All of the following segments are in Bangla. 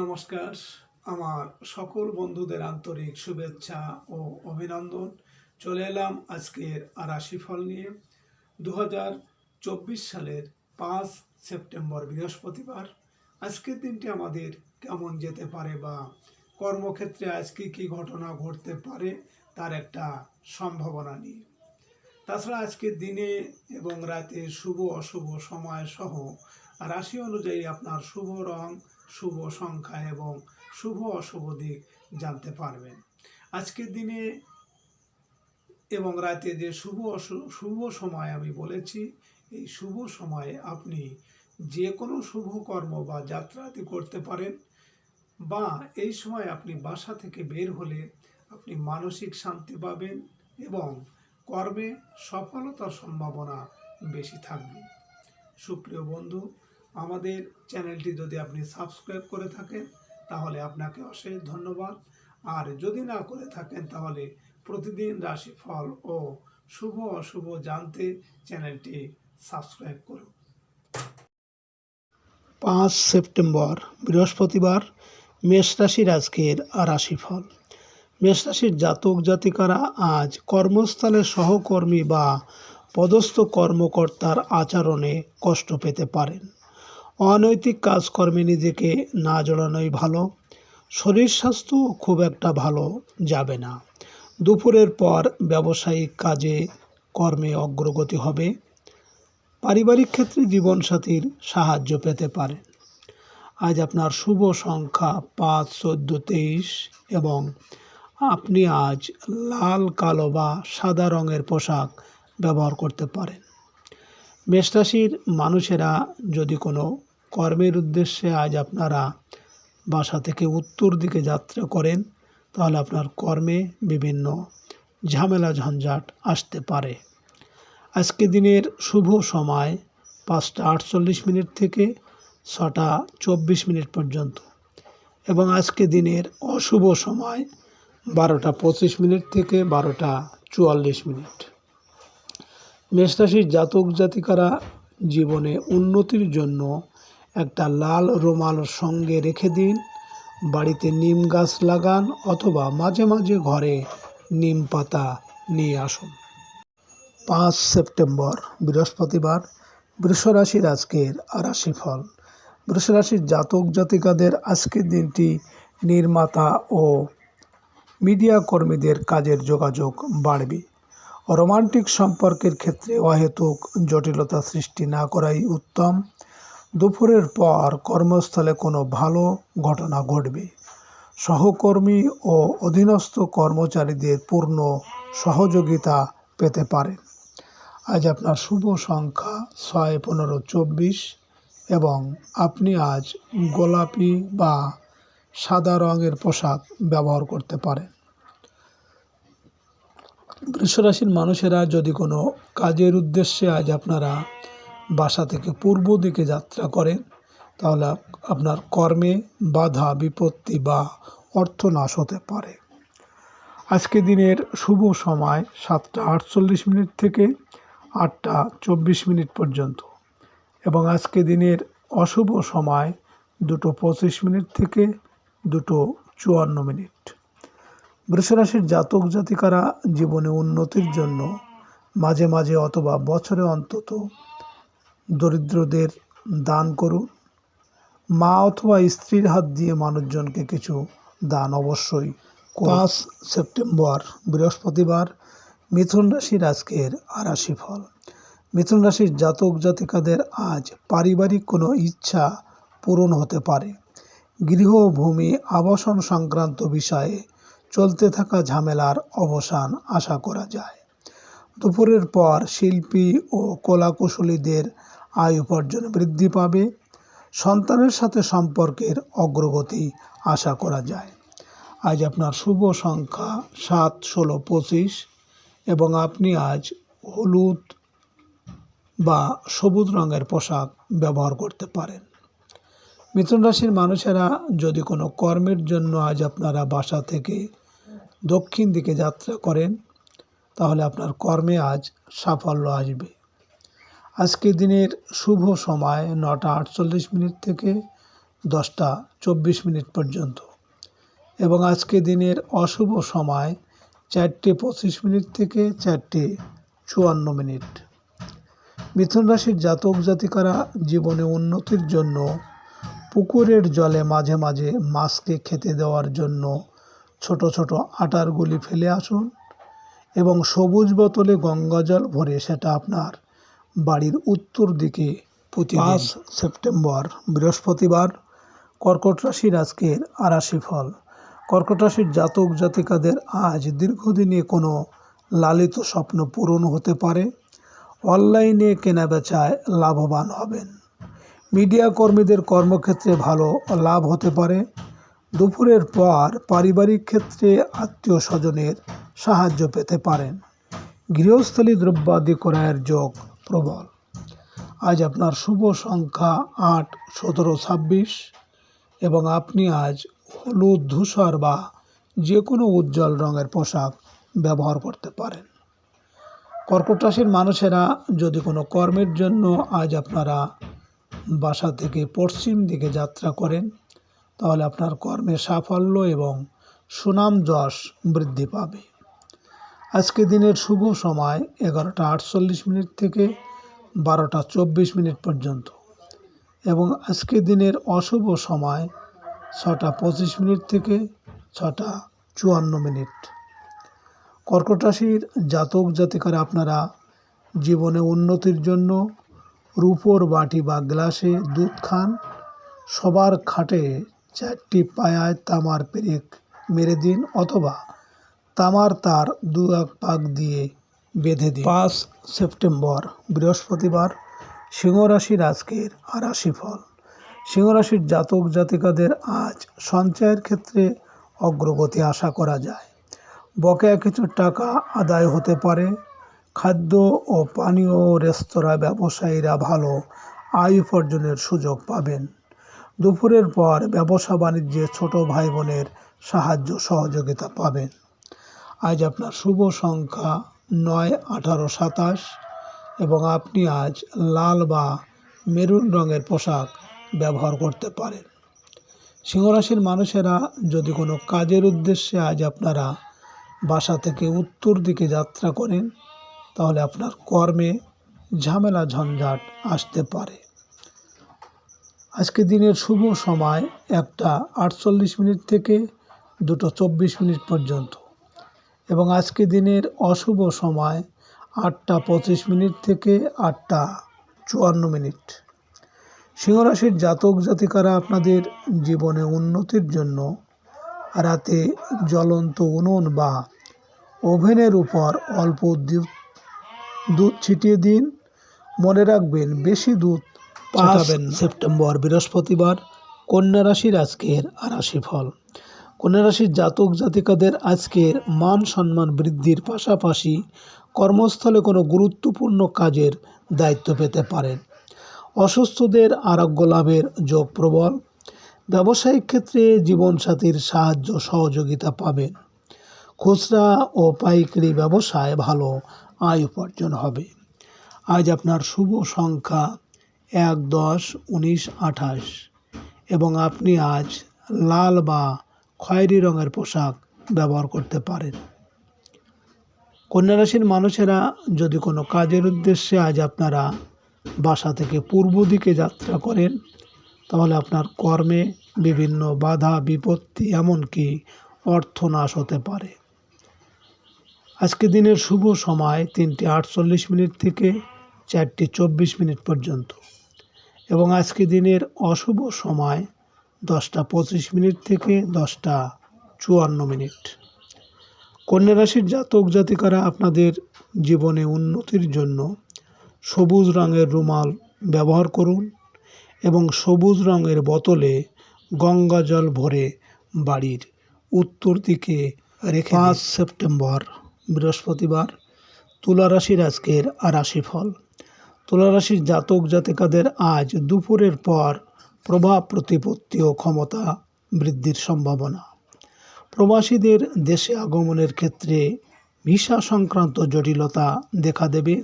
নমস্কার। আমার সকল বন্ধুদের আন্তরিক শুভেচ্ছা ও অভিনন্দন। চলে এলাম আজকের রাশিফল নিয়ে। দু সালের পাঁচ সেপ্টেম্বর বৃহস্পতিবার। আজকের দিনটি আমাদের কেমন যেতে পারে বা কর্মক্ষেত্রে আজকে কী ঘটনা ঘটতে পারে তার একটা সম্ভাবনা নিয়ে। তাছাড়া আজকের দিনে এবং রাতে শুভ অশুভ সময় সহ রাশি অনুযায়ী আপনার শুভ রং, শুভ সংখ্যা এবং শুভ অশুভ দিক জানতে পারবেন। আজকের দিনে এবং রাতে যে শুভ শুভ সময় আমি বলেছি, এই শুভ সময়ে আপনি যে কোনো শুভ কর্ম বা যাত্রাদি করতে পারেন বা এই সময় আপনি বাসা থেকে বের হলে আপনি মানসিক শান্তি পাবেন এবং কর্মে সফলতার সম্ভাবনা বেশি থাকবে। সুপ্রিয় বন্ধু আমাদের চ্যানেলটি যদি আপনি সাবস্ক্রাইব করে থাকেন, তাহলে আপনাকে অশেষ ধন্যবাদ। আর যদি না করে থাকেন, তাহলে প্রতিদিন রাশিফল ও শুভ অশুভ জানতে চ্যানেলটি সাবস্ক্রাইব করুন। পাঁচ সেপ্টেম্বর, বৃহস্পতিবার, মেষ রাশির আজকের রাশিফল। মেষ রাশির জাতক জাতিকারা আজ কর্মস্থলে সহকর্মী বা পদস্থ কর্মকর্তার আচরণে কষ্ট পেতে পারেন। অনৈতিক কাজকর্মে নিজেকে না জড়ানোই ভালো। শরীর স্বাস্থ্য খুব একটা ভালো যাবে না। দুপুরের পর ব্যবসায়িক কাজে কর্মে অগ্রগতি হবে। পারিবারিক ক্ষেত্রে জীবনসাথীর সাহায্য পেতে পারেন আজ আপনার শুভ সংখ্যা পাঁচ, চোদ্দ, তেইশ এবং আপনি আজ লাল, কালো বা সাদা রঙের পোশাক ব্যবহার করতে পারেন। মেষরাশির মানুষেরা যদি কোনো কর্মের উদ্দেশ্যে আজ আপনারা বাসা থেকে উত্তর দিকে যাত্রা করেন, তাহলে আপনার কর্মে বিভিন্ন ঝামেলা ঝঞ্ঝাট আসতে পারে। আজকে দিনের শুভ সময় পাঁচটা আটচল্লিশ মিনিট থেকে ছটা চব্বিশ মিনিট পর্যন্ত এবং আজকে দিনের অশুভ সময় বারোটা পঁচিশ মিনিট থেকে বারোটা চুয়াল্লিশ মিনিট। মেষরাশির জাতক জাতিকারা জীবনে উন্নতির জন্য একটা লাল রুমাল সঙ্গে রেখে দিন, বাড়িতে নিম গাছ লাগান অথবা মাঝে মাঝে ঘরে নিম পাতা নিয়ে আসুন। পাঁচ সেপ্টেম্বর, বৃহস্পতিবার, বৃষরাশির আজকের রাশিফল। বৃষরাশির জাতক জাতিকাদের আজকের দিনটি নির্মাতা ও মিডিয়া কর্মীদের কাজের যোগাযোগ বাড়বে। রোমান্টিক সম্পর্কের ক্ষেত্রে অহেতুক জটিলতা সৃষ্টি না করাই উত্তম। দুপুরের পর কর্মস্থলে কোনো ভালো ঘটনা ঘটবে। সহকর্মী ও অধীনস্থ কর্মচারীদের পূর্ণ সহযোগিতা পেতে পারেন। আজ আপনার শুভ সংখ্যা ছয়, পনেরো, চব্বিশ এবং আপনি আজ গোলাপি বা সাদা রঙের পোশাক ব্যবহার করতে পারেন। বৃষরাশির মানুষেরা যদি কোনো কাজের উদ্দেশ্যে আজ আপনারা বাসা থেকে পূর্ব দিকে যাত্রা করেন, তাহলে আপনার কর্মে বাধা, বিপত্তি বা অর্থনাশ হতে পারে। আজকে দিনের শুভ সময় সাতটা আটচল্লিশ মিনিট থেকে আটটা চব্বিশ মিনিট পর্যন্ত এবং আজকে দিনের অশুভ সময় দুটো পঁচিশ মিনিট থেকে দুটো চুয়ান্ন মিনিট। বৃষরাশির জাতক জাতিকারা জীবনে উন্নতির জন্য মাঝে মাঝে অথবা বছরে অন্তত দরিদ্রদের দান করুন। মা অথবা স্ত্রীর হাত দিয়ে মানুষজনকে কিছু দান অবশ্যই। পাঁচ সেপ্টেম্বর, বৃহস্পতিবার, মিথুন রাশির আজকের আরাশি ফল মিথুন রাশির জাতক জাতিকাদের আজ পারিবারিক কোনো ইচ্ছা পূরণ হতে পারে। গৃহভূমি, আবাসন সংক্রান্ত বিষয়ে চলতে থাকা ঝামেলার অবসান আশা করা যায়। দুপুরের পর শিল্পী ও কলাকুশলীদের আয় উপার্জন বৃদ্ধি পাবে। সন্তানের সাথে সম্পর্কের অগ্রগতি আশা করা যায়। আজ আপনার শুভ সংখ্যা সাত, ষোলো, পঁচিশ এবং আপনি আজ হলুদ বা সবুজ রঙের পোশাক ব্যবহার করতে পারেন। মিথুন রাশির মানুষেরা যদি কোনো কর্মের জন্য আজ আপনারা বাসা থেকে দক্ষিণ দিকে যাত্রা করেন, তাহলে আপনার কর্মে আজ সাফল্য আসবে। আজকে দিনের শুভ সময় নটা আটচল্লিশ মিনিট থেকে দশটা চব্বিশ মিনিট পর্যন্ত। এবং আজকে দিনের অশুভ সময় চারটে পঁচিশ মিনিট থেকে চারটে চুয়ান্ন মিনিট। মিথুন রাশির জাতক জাতিকারা জীবনে উন্নতির জন্য পুকুরের জলে মাঝে মাঝে মাছকে খেতে দেওয়ার জন্য ছোট ছোট আটার গুলি ফেলে আসুন এবং সবুজ বোতলে গঙ্গা জল ভরে সেটা আপনার বাড়ির উত্তর দিকে প্রতি পাঁচ সেপ্টেম্বর, বৃহস্পতিবার, কর্কট রাশির আজকের আরাশি ফল। কর্কট রাশির জাতক জাতিকাদের আজ দীর্ঘদিনে কোনো লালিত স্বপ্ন পূরণ হতে পারে। অনলাইনে কেনাবেচায় লাভবান হবেন। মিডিয়া কর্মীদের কর্মক্ষেত্রে ভালো লাভ হতে পারে। দুপুরের পর পারিবারিক ক্ষেত্রে আত্মীয় স্বজনের সাহায্য পেতে পারেন। গৃহস্থলী দ্রব্যাদি ক্রয়ের যোগ প্রবল। আজ আপনার শুভ সংখ্যা আট, সতেরো, ছাব্বিশ এবং আপনি আজ হলুদ, ধূসর বা যে কোনো উজ্জ্বল রঙের পোশাক ব্যবহার করতে পারেন। কর্কট রাশির মানুষেরা যদি কোনো কর্মের জন্য আজ আপনারা বাসা থেকে পশ্চিম দিকে যাত্রা করেন তাহলে আপনার কর্মে সাফল্য এবং সুনাম যশ বৃদ্ধি পাবে। আজকে দিনের শুভ সময় এগারোটা আটচল্লিশ মিনিট থেকে বারোটা চব্বিশ মিনিট পর্যন্ত এবং আজকে দিনের অশুভ সময় ছটা পঁচিশ মিনিট থেকে ছটা চুয়ান্ন মিনিট। কর্কট রাশির জাতক জাতিকারা আপনারা জীবনে উন্নতির জন্য রূপোর বাটি বা গ্লাসে দুধ খান। সবার খাটে চারটি পায়ায় তামার পেরেক মেরে দিন অথবা তামার তার দু এক পাক দিয়ে বেঁধে দিন। পাঁচ সেপ্টেম্বর, বৃহস্পতিবার সিংহ রাশির আজকের আর রাশি ফল সিংহ রাশির জাতক জাতিকাদের আজ সঞ্চয়ের ক্ষেত্রে অগ্রগতি আশা করা যায়। বকেয়া কিছু টাকা আদায় হতে পারে। খাদ্য ও পানীয় রেস্তোরাঁ ব্যবসায়ীরা ভালো আয় উপার্জনের সুযোগ পাবেন। দুপুরের পর ব্যবসা বাণিজ্যে ছোট ভাই বোনের সাহায্য সহযোগিতা পাবেন। আজ আপনার শুভ সংখ্যা নয়, আঠারো, সাতাশ এবং আপনি আজ লাল বা মেরুন রঙের পোশাক ব্যবহার করতে পারেন। সিংহরাশির মানুষেরা যদি কোনো কাজের উদ্দেশ্যে আজ আপনারা বাসা থেকে উত্তর দিকে যাত্রা করেন, তাহলে আপনার কর্মে ঝামেলা ঝঞ্ঝাট আসতে পারে। আজকে দিনের শুভ সময় একটা আটচল্লিশ মিনিট থেকে দুটো চব্বিশ মিনিট পর্যন্ত। এবং আজকে দিনের অশুভ সময় আটটা পঁচিশ মিনিট থেকে আটটা চুয়ান্ন মিনিট। সিংহরাশির জাতক জাতিকারা আপনাদের জীবনে উন্নতির জন্য রাতে জ্বলন্ত উনুন বা ওভেনের উপর অল্প দুধ দুধ ছিটিয়ে দিন। মনে রাখবেন, বেশি দুধ পাঠাবেন সেপ্টেম্বর বৃহস্পতিবার কন্যা রাশির আজকের রাশি ফল কন্যা রাশির জাতক জাতিকাদের আজকের মান সম্মান বৃদ্ধির পাশাপাশি কর্মস্থলে কোনো গুরুত্বপূর্ণ কাজের দায়িত্ব পেতে পারেন। অসুস্থদের আরোগ্য লাভের যোগ প্রবল। ব্যবসায়িক ক্ষেত্রে জীবনসাথীর সাহায্য সহযোগিতা পাবেন। খুচরা ও পাইকারি ব্যবসায় ভালো আয় উপার্জন হবে। আজ আপনার শুভ সংখ্যা এক দশ উনিশ আঠাশ। এবং আপনি আজ লাল বা খয়েরি রঙের পোশাক ব্যবহার করতে পারেন। কন্যা রাশির মানুষেরা যদি কোনো কাজের উদ্দেশ্যে আজ আপনারা বাসা থেকে পূর্ব দিকে যাত্রা করেন, তাহলে আপনার কর্মে বিভিন্ন বাধা, বিপত্তি এমনকি অর্থনাশ হতে পারে। আজকে দিনের শুভ সময় তিনটি আটচল্লিশ মিনিট থেকে চারটি চব্বিশ মিনিট পর্যন্ত। এবং আজকে দিনের অশুভ সময় দশটা পঁচিশ মিনিট থেকে দশটা চুয়ান্ন মিনিট। কন্যা রাশির জাতক জাতিকারা আপনাদের জীবনে উন্নতির জন্য সবুজ রঙের রুমাল ব্যবহার করুন এবং সবুজ রঙের বোতলে গঙ্গা জল ভরে বাড়ির উত্তর দিকে রেখে পাঁচ সেপ্টেম্বর, বৃহস্পতিবার, তুলা রাশির আজকের আর রাশি ফল তুলা রাশির জাতক জাতিকাদের আজ দুপুরের পর প্রভাব প্রতিপত্তি ও ক্ষমতা বৃদ্ধির সম্ভাবনা। প্রবাসীদের দেশে আগমনের ক্ষেত্রে ভিসা সংক্রান্ত জটিলতা দেখা দেবে।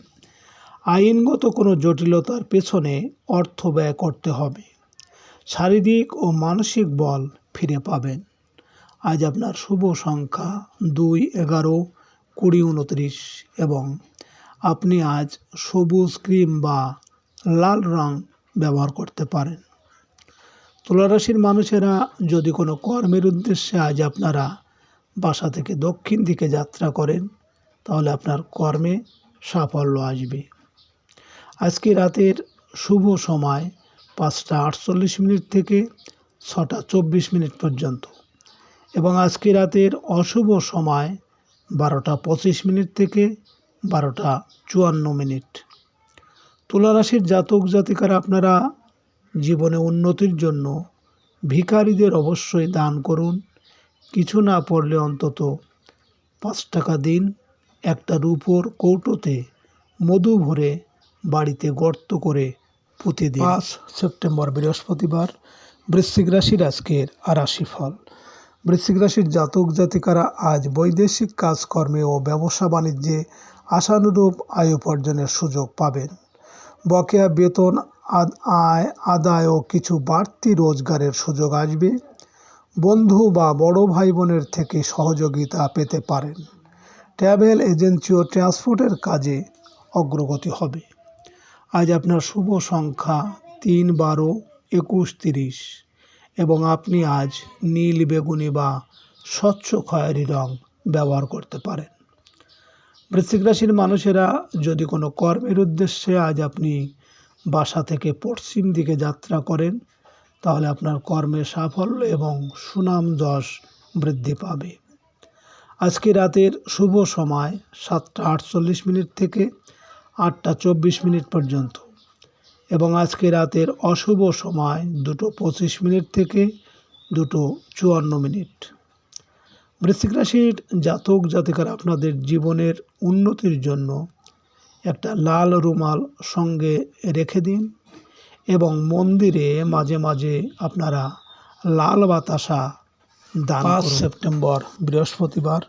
আইনগত কোনো জটিলতার পেছনে অর্থ ব্যয় করতে হবে। শারীরিক ও মানসিক বল ফিরে পাবেন। আজ আপনার শুভ সংখ্যা দুই এগারো, কুড়ি, উনত্রিশ এবং আপনি আজ সবুজ ক্রিম বা লাল রং ব্যবহার করতে পারেন। তুলারাশির মানুষেরা যদি কোনো কর্মের উদ্দেশ্যে আজ আপনারা বাসা থেকে দক্ষিণ দিকে যাত্রা করেন, তাহলে আপনার কর্মে সাফল্য আসবে। আজকে রাতের শুভ সময় পাঁচটা আটচল্লিশ মিনিট থেকে ছটা চব্বিশ মিনিট পর্যন্ত এবং আজকে রাতের অশুভ সময় বারোটা পঁচিশ মিনিট থেকে বারোটা চুয়ান্ন মিনিট। তুলারাশির জাতক জাতিকারা আপনারা জীবনে উন্নতির জন্য ভিখারিদের অবশ্যই দান করুন। কিছু না পড়লে অন্তত পাঁচ টাকা দিন একটা রূপোর কৌটোতে মধু ভরে বাড়িতে গর্ত করে পুঁতে দিন। পাঁচ সেপ্টেম্বর, বৃহস্পতিবার, বৃশ্চিক রাশির আজকের রাশিফল। বৃশ্চিক রাশির জাতক জাতিকারা আজ বৈদেশিক কাজকর্মে ও ব্যবসা বাণিজ্যে আশানুরূপ আয় উপার্জনের সুযোগ পাবেন। বকেয়া বেতন আয় আদায় ও কিছু বাড়তি রোজগারের সুযোগ আসবে। বন্ধু বা বড় ভাই বোনের থেকে সহযোগিতা পেতে পারেন। ট্রাভেল এজেন্সি ও ট্রান্সপোর্টের কাজে অগ্রগতি হবে। আজ আপনার শুভ সংখ্যা তিন বারো একুশ তিরিশ এবং আপনি আজ নীল বেগুনি বা স্বচ্ছ খয়েরি রং ব্যবহার করতে পারেন। বৃশ্চিক রাশির মানুষেরা যদি কোনো কর্মের উদ্দেশ্যে আজ আপনি বাসা থেকে পশ্চিম দিকে যাত্রা করেন, তাহলে আপনার কর্মে সাফল্য এবং সুনাম যশ বৃদ্ধি পাবে। আজকে রাতের শুভ সময় সাতটা আটচল্লিশ মিনিট থেকে আটটা চব্বিশ মিনিট পর্যন্ত এবং আজকে রাতের অশুভ সময় দুটো পঁচিশ মিনিট থেকে দুটো চুয়ান্ন মিনিট। বৃশ্চিক রাশির জাতক জাতিকার আপনাদের জীবনের উন্নতির জন্য একটা লাল রুমাল সঙ্গে রেখে দিন এবং মন্দিরে মাঝে মাঝে আপনারা লাল বাতাসা দান পাঁচ সেপ্টেম্বর বৃহস্পতিবার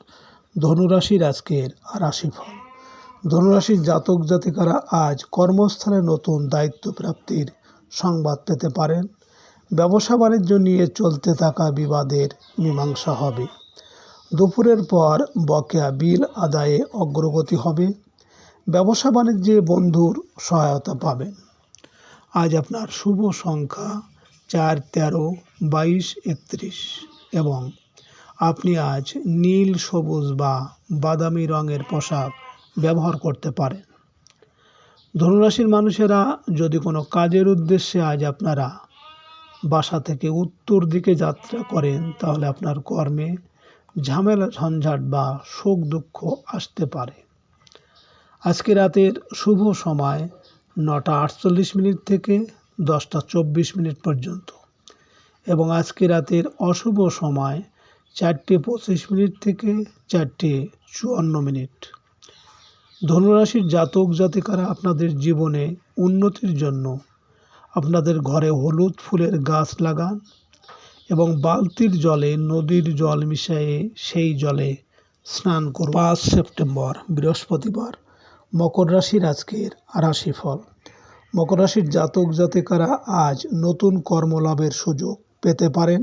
ধনুরাশির আজকের রাশিফল। ধনুরাশির জাতক জাতিকারা আজ কর্মস্থলে নতুন দায়িত্ব প্রাপ্তির সংবাদ পেতে পারেন। ব্যবসা বাণিজ্য নিয়ে চলতে থাকা বিবাদের মীমাংসা হবে। দুপুরের পর বকেয়া বিল আদায়ে অগ্রগতি হবে। ব্যবসা বাণিজ্যে বন্ধুর সহায়তা পাবেন আজ আপনার শুভ সংখ্যা চার, তেরো, বাইশ, একত্রিশ এবং আপনি আজ নীল, সবুজ বা বাদামি রঙের পোশাক ব্যবহার করতে পারেন। ধনুরাশির মানুষেরা, যদি কোনো কাজের উদ্দেশ্যে আজ আপনারা বাসা থেকে উত্তর দিকে যাত্রা করেন, তাহলে আপনার কর্মে ঝামেলা, ঝঞ্ঝাট বা শোক দুঃখ আসতে পারে। আজকে রাতের শুভ সময় নটা আটচল্লিশ মিনিট থেকে দশটা চব্বিশ মিনিট পর্যন্ত এবং আজকে রাতের অশুভ সময় চারটে পঁচিশ মিনিট থেকে চারটে চুয়ান্ন মিনিট। ধনুরাশির জাতক জাতিকারা আপনাদের জীবনে উন্নতির জন্য আপনাদের ঘরে হলুদ ফুলের গাছ লাগান এবং বালতির জলে, নদীর জল মিশিয়ে সেই জলে স্নান করুন পাঁচ সেপ্টেম্বর, বৃহস্পতিবার, মকর রাশির আজকের রাশিফল। মকর রাশির জাতক জাতিকারা আজ নতুন কর্মলাভের সুযোগ পেতে পারেন।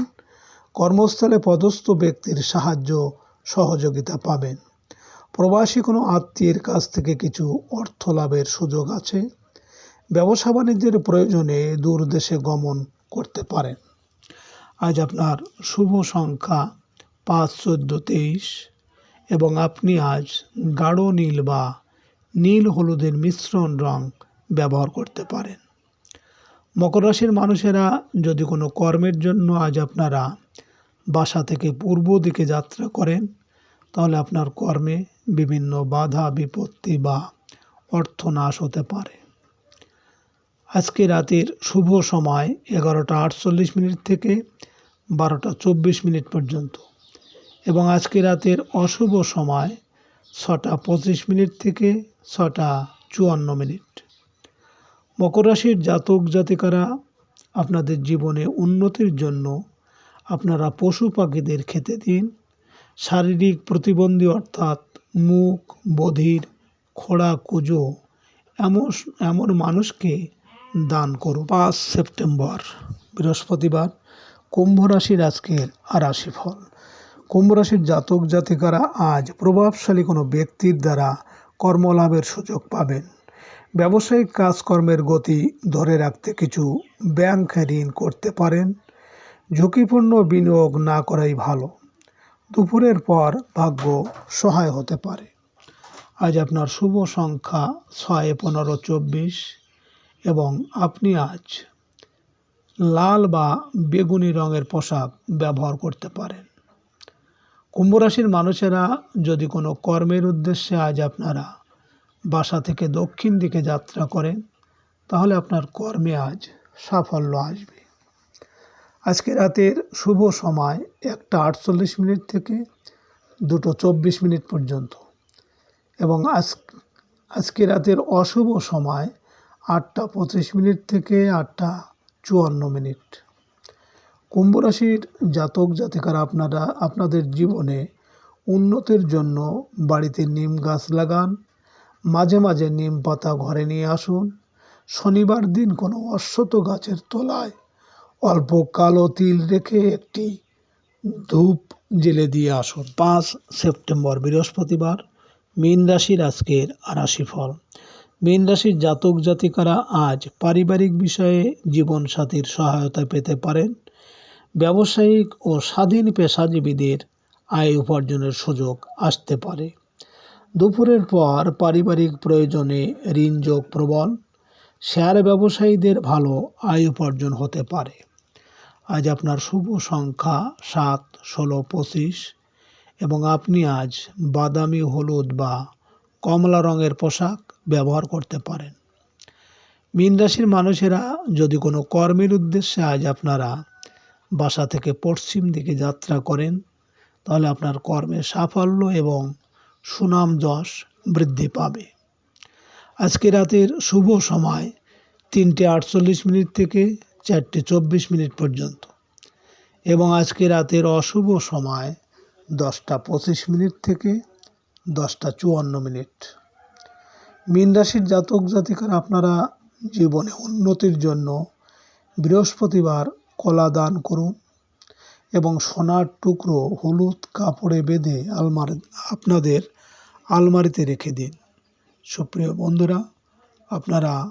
কর্মস্থলে পদস্থ ব্যক্তির সাহায্য, সহযোগিতা পাবেন। প্রবাসী কোনো আত্মীয়ের কাছ থেকে কিছু অর্থ লাভের সুযোগ আছে। ব্যবসা বাণিজ্যের প্রয়োজনে দূর দেশে গমন করতে পারেন। আজ আপনার শুভ সংখ্যা পাঁচ চোদ্দ তেইশ এবং আপনি আজ গাঢ় নীল বা নীল হলুদের মিশ্রণ রং ব্যবহার করতে পারেন। মকর রাশির মানুষেরা যদি কোনো কর্মের জন্য আজ আপনারা বাসা থেকে পূর্ব দিকে যাত্রা করেন, তাহলে আপনার কর্মে বিভিন্ন বাধা, বিপত্তি বা অর্থনাশ হতে পারে। আজকে রাতের শুভ সময় এগারোটা আটচল্লিশ মিনিট থেকে বারোটা চব্বিশ মিনিট পর্যন্ত। এবং আজকে রাতের অশুভ সময় ছটা পঁচিশ মিনিট থেকে ছটা চুয়ান্ন মিনিট। মকর রাশির জাতক জাতিকারা, আপনাদের জীবনে উন্নতির জন্য আপনারা পশু পাখিদের খেতে দিন। শারীরিক প্রতিবন্ধী অর্থাৎ মুখ, বধির, খোড়া, কুজো, এমন এমন মানুষকে দান করুন। পাঁচ সেপ্টেম্বর, বৃহস্পতিবার, কুম্ভ রাশির আজকের রাশিফল। কুম্ভ রাশির জাতক জাতিকারা আজ প্রভাবশালী কোনো ব্যক্তির দ্বারা কর্মলাভের সুযোগ পাবেন। ব্যবসায়িক কাজকর্মের গতি ধরে রাখতে কিছু ব্যাংক ঋণ করতে পারেন। ঝুঁকিপূর্ণ বিনিয়োগ না করাই ভালো। দুপুরের পর ভাগ্য সহায় হতে পারে। আজ আপনার শুভ সংখ্যা ছয়, পনেরো, চব্বিশ। এবং আপনি আজ লাল বা বেগুনি রঙের পোশাক ব্যবহার করতে পারেন। কুম্ভ রাশির মানুষেরা যদি কোনো কর্মের উদ্দেশ্যে আজ আপনারা বাসা থেকে দক্ষিণ দিকে যাত্রা করেন, তাহলে আপনার কর্মে আজ সাফল্য আসবে। আজকে রাতের শুভ সময় একটা আটচল্লিশ মিনিট থেকে দুটো চব্বিশ মিনিট পর্যন্ত এবং আজ, আজকে রাতের অশুভ সময় আটটা পঁচিশ মিনিট থেকে আটটা চুয়ান্ন মিনিট। কুম্ভ রাশির জাতক জাতিকারা আপনারা, আপনাদের জীবনে উন্নতির জন্য বাড়িতে নিম গাছ লাগান, মাঝে মাঝে নিম পাতা ঘরে নিয়ে আসুন। শনিবার দিন কোনো অশ্বত গাছের তলায় অল্প কালো তিল রেখে একটি ধূপ জেলে দিয়ে আসুন। পাঁচ সেপ্টেম্বর বৃহস্পতিবার মীন রাশির আজকের রাশি ফল। মীন রাশির জাতক জাতিকারা আজ পারিবারিক বিষয়ে জীবনসাথীর সহায়তা পেতে পারেন। ব্যবসায়িক ও স্বাধীন পেশাজীবীদের আয় উপার্জনের সুযোগ আসতে পারে। দুপুরের পর পারিবারিক প্রয়োজনে ঋণ যোগ প্রবল, শেয়ার ব্যবসায়ীদের ভালো আয় উপার্জন হতে পারে। আজ আপনার শুভ সংখ্যা সাত, ষোলো, পঁচিশ এবং আপনি আজ বাদামি, হলুদ বা কমলা রঙের পোশাক ব্যবহার করতে পারেন। মীন রাশির মানুষেরা যদি কোনো কর্মের উদ্দেশ্যে আজ আপনারা বাসা থেকে পশ্চিম দিকে যাত্রা করেন, তাহলে আপনার কর্মে সাফল্য এবং সুনাম যশ বৃদ্ধি পাবে। আজকে রাতের শুভ সময় তিনটে আটচল্লিশ মিনিট থেকে চারটে চব্বিশ মিনিট পর্যন্ত এবং আজকে রাতের অশুভ সময় দশটা পঁচিশ মিনিট থেকে দশটা চুয়ান্ন মিনিট। মীন রাশির জাতক জাতিকার আপনারা জীবনে উন্নতির জন্য বৃহস্পতিবার কলা দান করুন এবং সোনার টুকরো, হলুদ কাপড়ে বেঁধে আলমারি, আপনাদের আলমারিতে রেখে দিন। সুপ্রিয় বন্ধুরা, আপনারা